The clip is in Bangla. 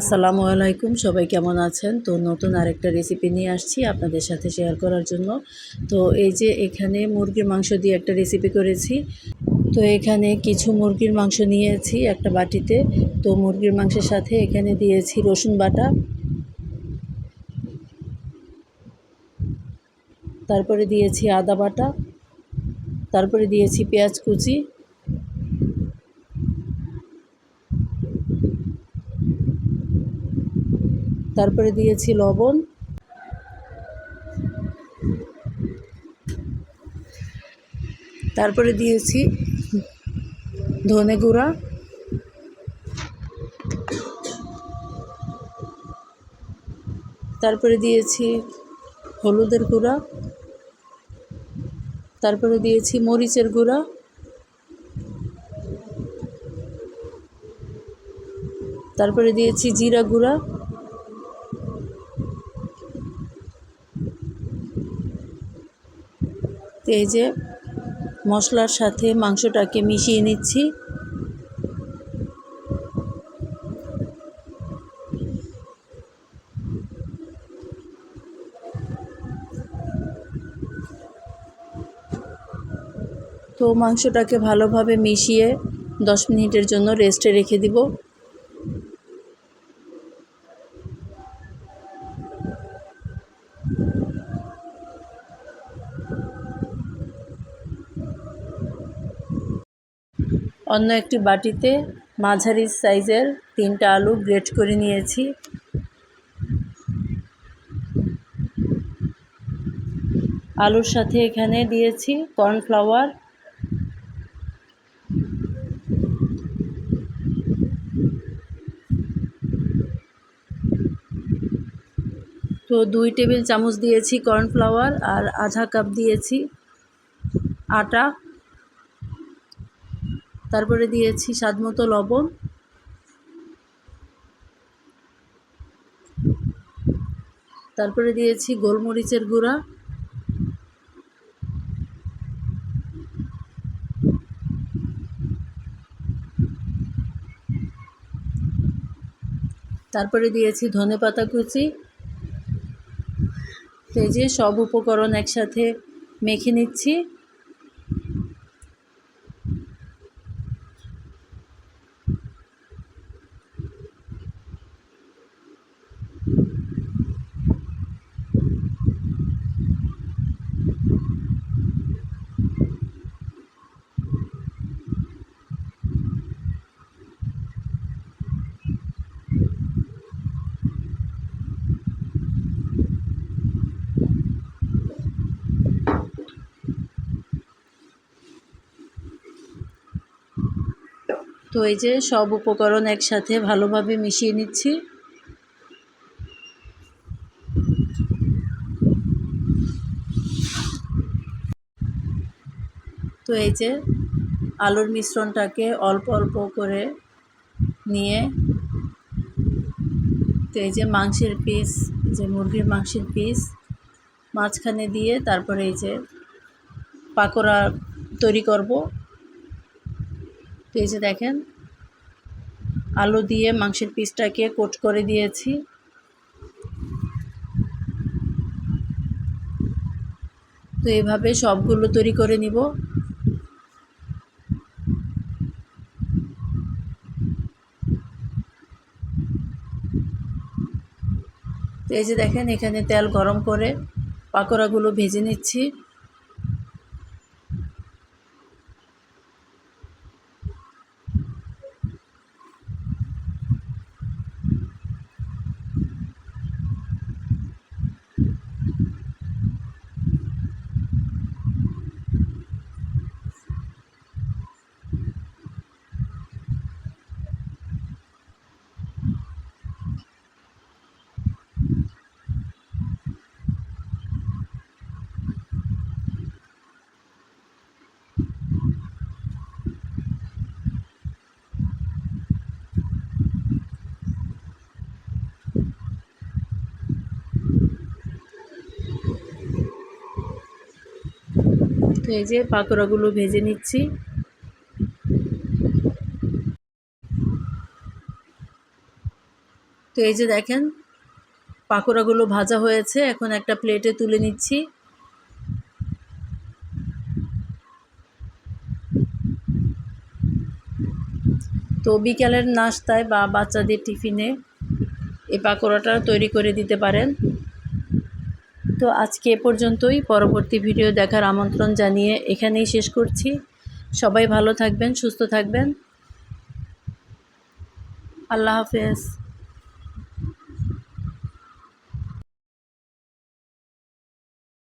আসসালামু আলাইকুম, সবাই কেমন আছেন? তো নতুন আরেকটা রেসিপি নিয়ে আসছি আপনাদের সাথে শেয়ার করার জন্য। তো এই যে এখানে মুরগির মাংস দিয়ে একটা রেসিপি করেছি। তো এখানে কিছু মুরগির মাংস নিয়েছি একটা বাটিতে। তো মুরগির মাংসের সাথে এখানে দিয়েছি রসুন বাটা। তারপরে দিয়েছি আদা বাটা। তারপরে দিয়েছি পেঁয়াজ কুচি। তারপরে দিয়েছি লবণ। তারপরে দিয়েছি ধনে গুঁড়া। তারপরে দিয়েছি হলুদের গুঁড়া। তারপরে দিয়েছি মরিচের গুঁড়া। তারপরে দিয়েছি জিরা গুঁড়া। তো এই যে মশলার সাথে মাংসটাকে মিশিয়ে নিচ্ছি। তো মাংসটাকে ভালোভাবে মিশিয়ে দশ মিনিটের জন্য রেস্টে রেখে দিব। অন্য একটি বাটিতে মাঝারি সাইজের তিনটা আলু গ্রেট করে নিয়েছি। আলুর সাথে এখানে দিয়েছি কর্নফ্লাওয়ার। তো দুই টেবিল চামচ দিয়েছি কর্নফ্লাওয়ার আর আধা কাপ দিয়েছি আটা। তারপরে দিয়েছি স্বাদমতো লবণ। তারপরে দিয়েছি গোলমরিচের গুঁড়া। তারপরে দিয়েছি ধনে পাতা কুচি। এই যে সব উপকরণ একসাথে মেখে নিচ্ছি। তো এই যে সব উপকরণ একসাথে ভালোভাবে মিশিয়ে নিচ্ছি। তো এই যে আলুর মিশ্রণটাকে অল্প অল্প করে নিয়ে তো এই যে মাংসের পিস যে মুরগির মাংসের পিস মাঝখানে দিয়ে তারপরে এই যে পাকোড়া তৈরি করব। তো দেখেন, আলু দিয়ে মাংসের পিসটাকে কোট করে দিয়েছি। তো এভাবে সবগুলো তৈরি করে নিব। যে দেখেন, এখানে তেল গরম করে পাকোড়াগুলো ভেজে নিচ্ছি। তো এই যে পাকোড়াগুলো ভেজে নিচ্ছি। তো এই যে দেখেন, পাকোড়াগুলো ভাজা হয়েছে। এখন একটা প্লেটে তুলে নিচ্ছি। তো বিকালের নাস্তায় বা বাচ্চাদের টিফিনে এই পাকোড়াটা তৈরি করে দিতে পারেন। তো আজকে এ পর্যন্তই। পরবর্তী ভিডিও দেখার আমন্ত্রণ জানিয়ে এখানেই শেষ করছি। সবাই ভালো থাকবেন, সুস্থ থাকবেন। আল্লাহ হাফেজ।